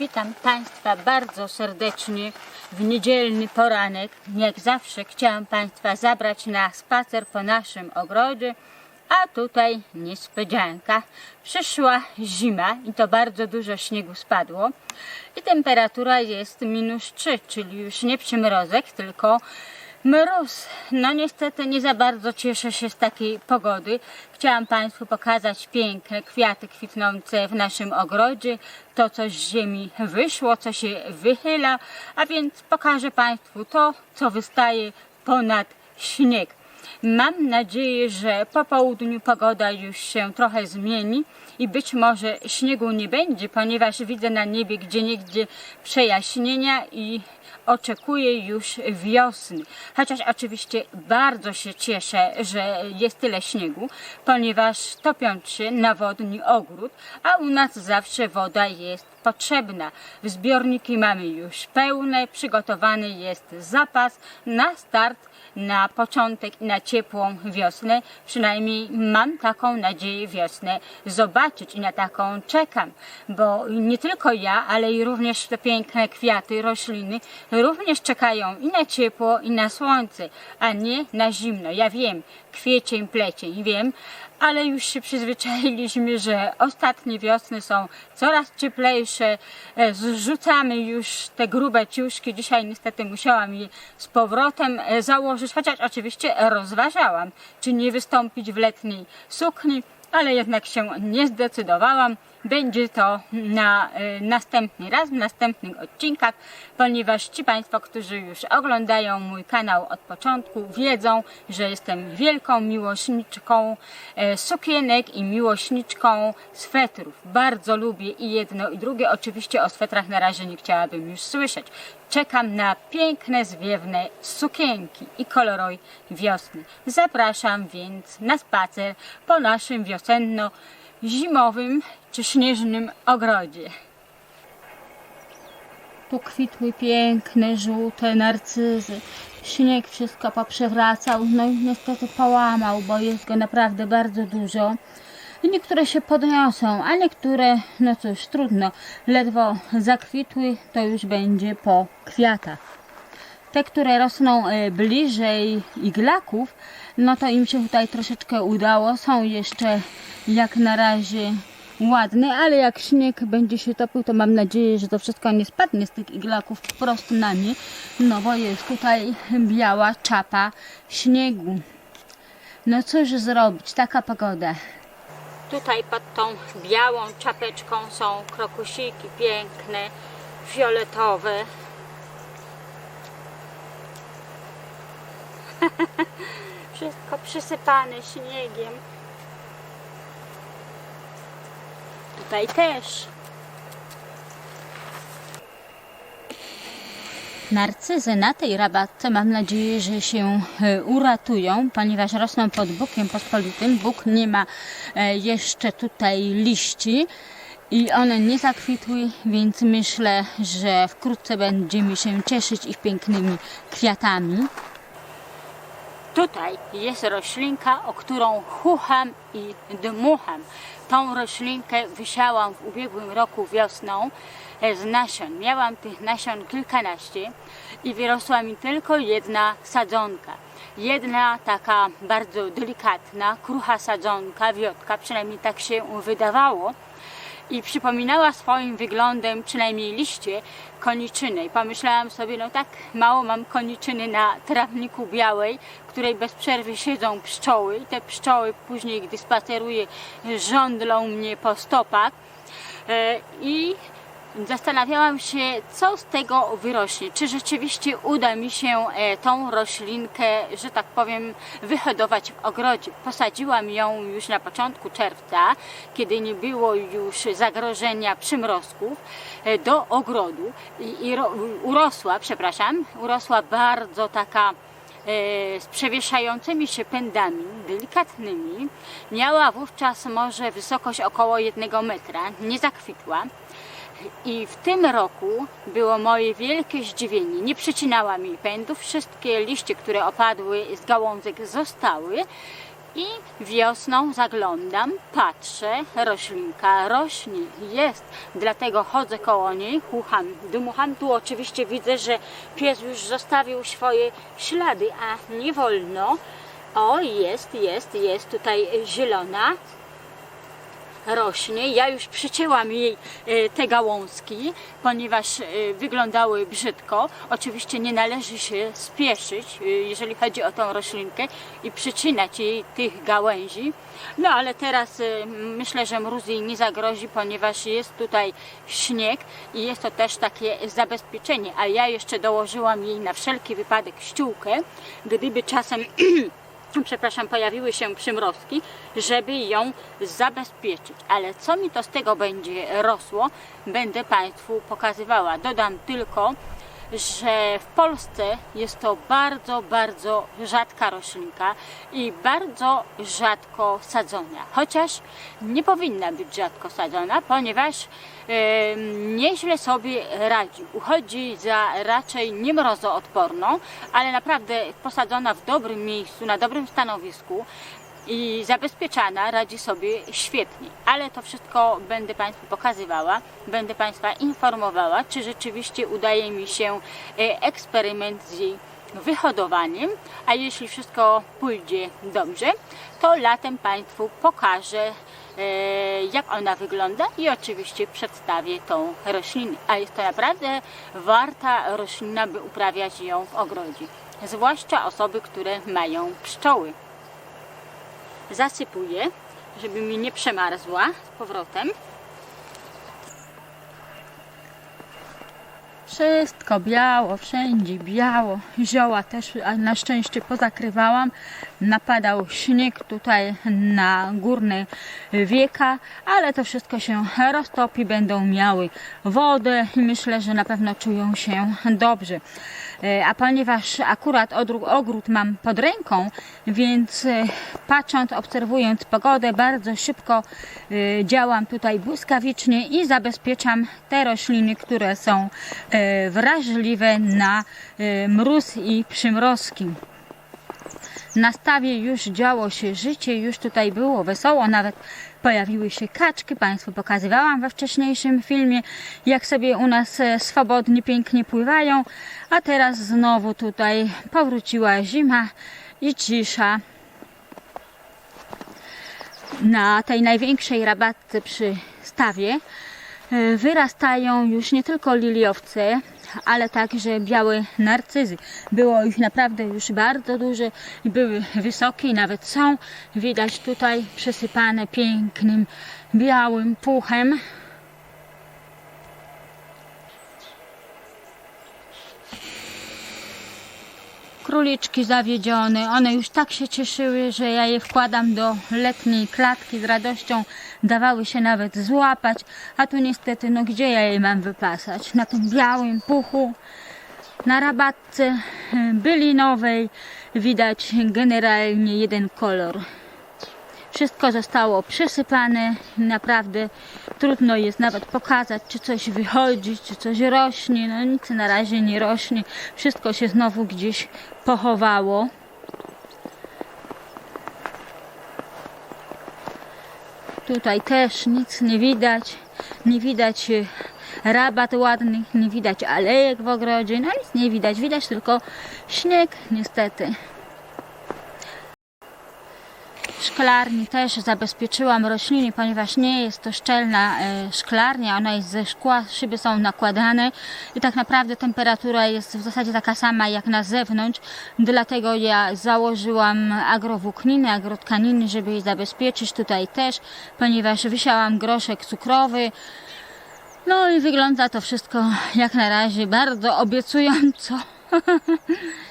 Witam Państwa bardzo serdecznie w niedzielny poranek. Jak zawsze chciałam Państwa zabrać na spacer po naszym ogrodzie, a tutaj niespodzianka. Przyszła zima i to bardzo dużo śniegu spadło i temperatura jest minus 3, czyli już nie przymrozek, tylko Mróz. No niestety nie za bardzo cieszę się z takiej pogody. Chciałam Państwu pokazać piękne kwiaty kwitnące w naszym ogrodzie. To, co z ziemi wyszło, co się wychyla, a więc pokażę Państwu to, co wystaje ponad śnieg. Mam nadzieję, że po południu pogoda już się trochę zmieni i być może śniegu nie będzie, ponieważ widzę na niebie gdzieniegdzie przejaśnienia i oczekuję już wiosny. Chociaż oczywiście bardzo się cieszę, że jest tyle śniegu, ponieważ topiąc się nawodni ogród, a u nas zawsze woda jest potrzebna. Zbiorniki mamy już pełne, przygotowany jest zapas na start na początek i na ciepłą wiosnę. Przynajmniej mam taką nadzieję wiosnę zobaczyć i na taką czekam, bo nie tylko ja, ale i również te piękne kwiaty, rośliny również czekają i na ciepło, i na słońce, a nie na zimno. Ja wiem, kwiecień, plecień, wiem, ale już się przyzwyczailiśmy, że ostatnie wiosny są coraz cieplejsze. E, Zrzucamy już te grube ciuszki. Dzisiaj niestety musiałam je z powrotem e, założyć, chociaż oczywiście rozważałam, czy nie wystąpić w letniej sukni, ale jednak się nie zdecydowałam. Będzie to na e, następny raz, w następnych odcinkach, ponieważ ci Państwo, którzy już oglądają mój kanał od początku, wiedzą, że jestem wielką miłośniczką e, sukienek i miłośniczką swetrów. Bardzo lubię i jedno i drugie. Oczywiście o swetrach na razie nie chciałabym już słyszeć. Czekam na piękne, zwiewne sukienki i koloroj wiosny. Zapraszam więc na spacer po naszym wiosenno-zimowym czy śnieżnym ogrodzie. Tu kwitły piękne, żółte narcyzy. Śnieg wszystko poprzewracał, no i niestety połamał, bo jest go naprawdę bardzo dużo. Niektóre się podniosą, a niektóre, no cóż, trudno. Ledwo zakwitły, to już będzie po kwiatach. Te, które rosną e, bliżej iglaków, no to im się tutaj troszeczkę udało. Są jeszcze jak na razie ładne, ale jak śnieg będzie się topił, to mam nadzieję, że to wszystko nie spadnie z tych iglaków po prostu na nie, no bo jest tutaj biała czapa śniegu. No cóż zrobić, taka pogoda. Tutaj pod tą białą czapeczką są krokusiki piękne, fioletowe. Wszystko przysypane śniegiem. Tutaj też. Narcyzy na tej rabatce mam nadzieję, że się e, uratują, ponieważ rosną pod bukiem pospolitym. Bóg nie ma e, jeszcze tutaj liści i one nie zakwitły, więc myślę, że wkrótce będziemy się cieszyć ich pięknymi kwiatami. Tutaj jest roślinka, o którą chucham i dmucham. Tą roślinkę wysiałam w ubiegłym roku wiosną e, z nasion. Miałam tych nasion kilkanaście i wyrosła mi tylko jedna sadzonka. Jedna taka bardzo delikatna, krucha sadzonka, wiotka, przynajmniej tak się wydawało i przypominała swoim wyglądem, przynajmniej liście, koniczyny. I pomyślałam sobie, no tak mało mam koniczyny na trawniku białej, której bez przerwy siedzą pszczoły. I te pszczoły później, gdy spaceruję, żądlą mnie po stopach. E, I zastanawiałam się, co z tego wyrośnie. Czy rzeczywiście uda mi się e, tą roślinkę, że tak powiem, wyhodować w ogrodzie. Posadziłam ją już na początku czerwca, kiedy nie było już zagrożenia przymrozków, e, do ogrodu i, i ro, urosła, przepraszam, urosła bardzo taka e, z przewieszającymi się pędami delikatnymi. Miała wówczas może wysokość około jednego metra, nie zakwitła. I w tym roku było moje wielkie zdziwienie. Nie przycinałam jej pędów, wszystkie liście, które opadły z gałązek zostały I wiosną zaglądam, patrzę, roślinka rośnie, jest. Dlatego chodzę koło niej, chucham, dmucham. Tu oczywiście widzę, że pies już zostawił swoje ślady, a nie wolno. O, jest, jest, jest tutaj zielona, rośnie. Ja już przycięłam jej e, te gałązki, ponieważ e, wyglądały brzydko. Oczywiście nie należy się spieszyć, e, jeżeli chodzi o tą roślinkę i przycinać jej tych gałęzi. No ale teraz myślę, że mróz jej nie zagrozi, ponieważ jest tutaj śnieg i jest to też takie zabezpieczenie. A ja jeszcze dołożyłam jej na wszelki wypadek ściółkę, gdyby czasem przepraszam, pojawiły się przymrozki, żeby ją zabezpieczyć. Ale co mi to z tego będzie rosło, będę Państwu pokazywała. Dodam tylko, że w Polsce jest to bardzo, bardzo rzadka roślinka i bardzo rzadko sadzona. Chociaż nie powinna być rzadko sadzona, ponieważ nieźle sobie radzi. Uchodzi za raczej niemrozoodporną, ale naprawdę posadzona w dobrym miejscu, na dobrym stanowisku i zabezpieczana radzi sobie świetnie. Ale to wszystko będę Państwu pokazywała, będę Państwa informowała, czy rzeczywiście udaje mi się e, eksperyment z jej wyhodowaniem, a jeśli wszystko pójdzie dobrze, to latem Państwu pokażę e, jak ona wygląda i oczywiście przedstawię tą roślinę. A jest to naprawdę warta roślina, by uprawiać ją w ogrodzie. Zwłaszcza osoby, które mają pszczoły zasypuję, żeby mi nie przemarzła z powrotem. Wszystko biało, wszędzie biało. Zioła też na szczęście pozakrywałam. Napadał śnieg tutaj na górne wieka, ale to wszystko się roztopi, będą miały wodę i myślę, że na pewno czują się dobrze. E, A ponieważ akurat ogród mam pod ręką, więc e, patrząc, obserwując pogodę, bardzo szybko e, działam tutaj błyskawicznie i zabezpieczam te rośliny, które są wrażliwe na e, mróz i przymrozki. Na stawie już działo się życie, już tutaj było wesoło, nawet pojawiły się kaczki. Państwu pokazywałam we wcześniejszym filmie, jak sobie u nas e, swobodnie, pięknie pływają. A teraz znowu tutaj powróciła zima i cisza. Na tej największej rabatce przy stawie e, wyrastają już nie tylko liliowce, ale także białe narcyzy. Było ich naprawdę już bardzo dużo i były wysokie i nawet są. Widać tutaj przesypane pięknym białym puchem. Króliczki zawiedzione, one już tak się cieszyły, że ja je wkładam do letniej klatki z radością, dawały się nawet złapać, a tu niestety, no gdzie ja je mam wypasać? Na tym białym puchu, na rabatce y, bylinowej widać generalnie jeden kolor. Wszystko zostało przesypane, naprawdę trudno jest nawet pokazać, czy coś wychodzi, czy coś rośnie. No nic na razie nie rośnie, wszystko się znowu gdzieś pochowało. Tutaj też nic nie widać, nie widać e, rabat ładnych, nie widać alejek w ogrodzie, no nic nie widać, widać tylko śnieg niestety. Szklarni też zabezpieczyłam rośliny, ponieważ nie jest to szczelna e, szklarnia, ona jest ze szkła, szyby są nakładane i tak naprawdę temperatura jest w zasadzie taka sama jak na zewnątrz, dlatego ja założyłam agrowłókniny, agrotkaniny, żeby je zabezpieczyć tutaj też, ponieważ wysiałam groszek cukrowy, no i wygląda to wszystko jak na razie bardzo obiecująco.